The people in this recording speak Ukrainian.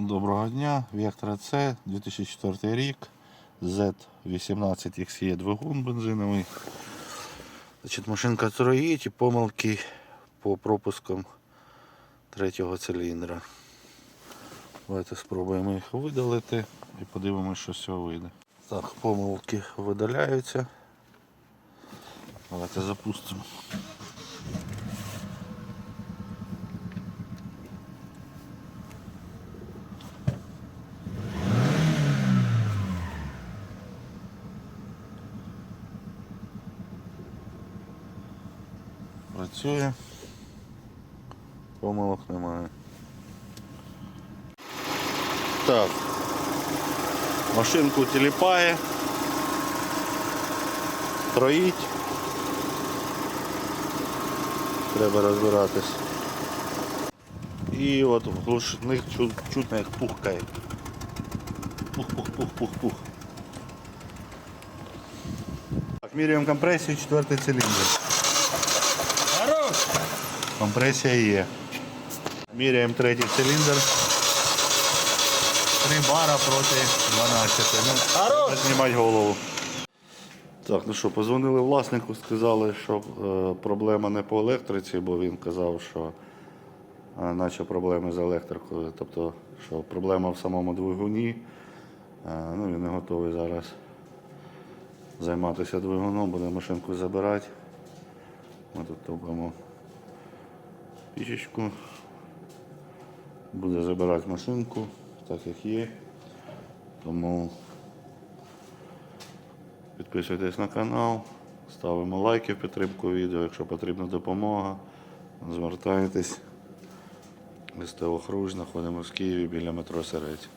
Доброго дня, Вектора С, 2004 рік, Z18XE двигун бензиновий. Значить, машинка троїть і помилки по пропускам третього циліндра. Давайте спробуємо їх видалити і подивимося, що з цього вийде. Так, помилки видаляються. Давайте запустимо. Працює. Помилок немає. Так. Машинку тіліпає. Троїть. Треба розбиратись. І от в глушних чу- чутно як пухкає. Пух-пух-пух-пух-пух. Так, міряємо компресію, четвертий циліндр. Компресія є. Міряємо третій циліндр. 3 бара проти 12. Ну, знімати голову. Так, ну що, позвонили власнику, сказали, що е, проблема не по електриці, бо він казав, що е, наче проблеми з електрикою. Тобто, що проблема в самому двигуні. Е, ну, він не готовий зараз займатися двигуном, буде машинку забирати. Ми тут топимо пічечку. Буде забирати машинку, так як є. Тому підписуйтесь на канал, ставимо лайки в підтримку відео, якщо потрібна допомога, звертайтесь. СТО Хруж, знаходимося в Києві біля метро Серець.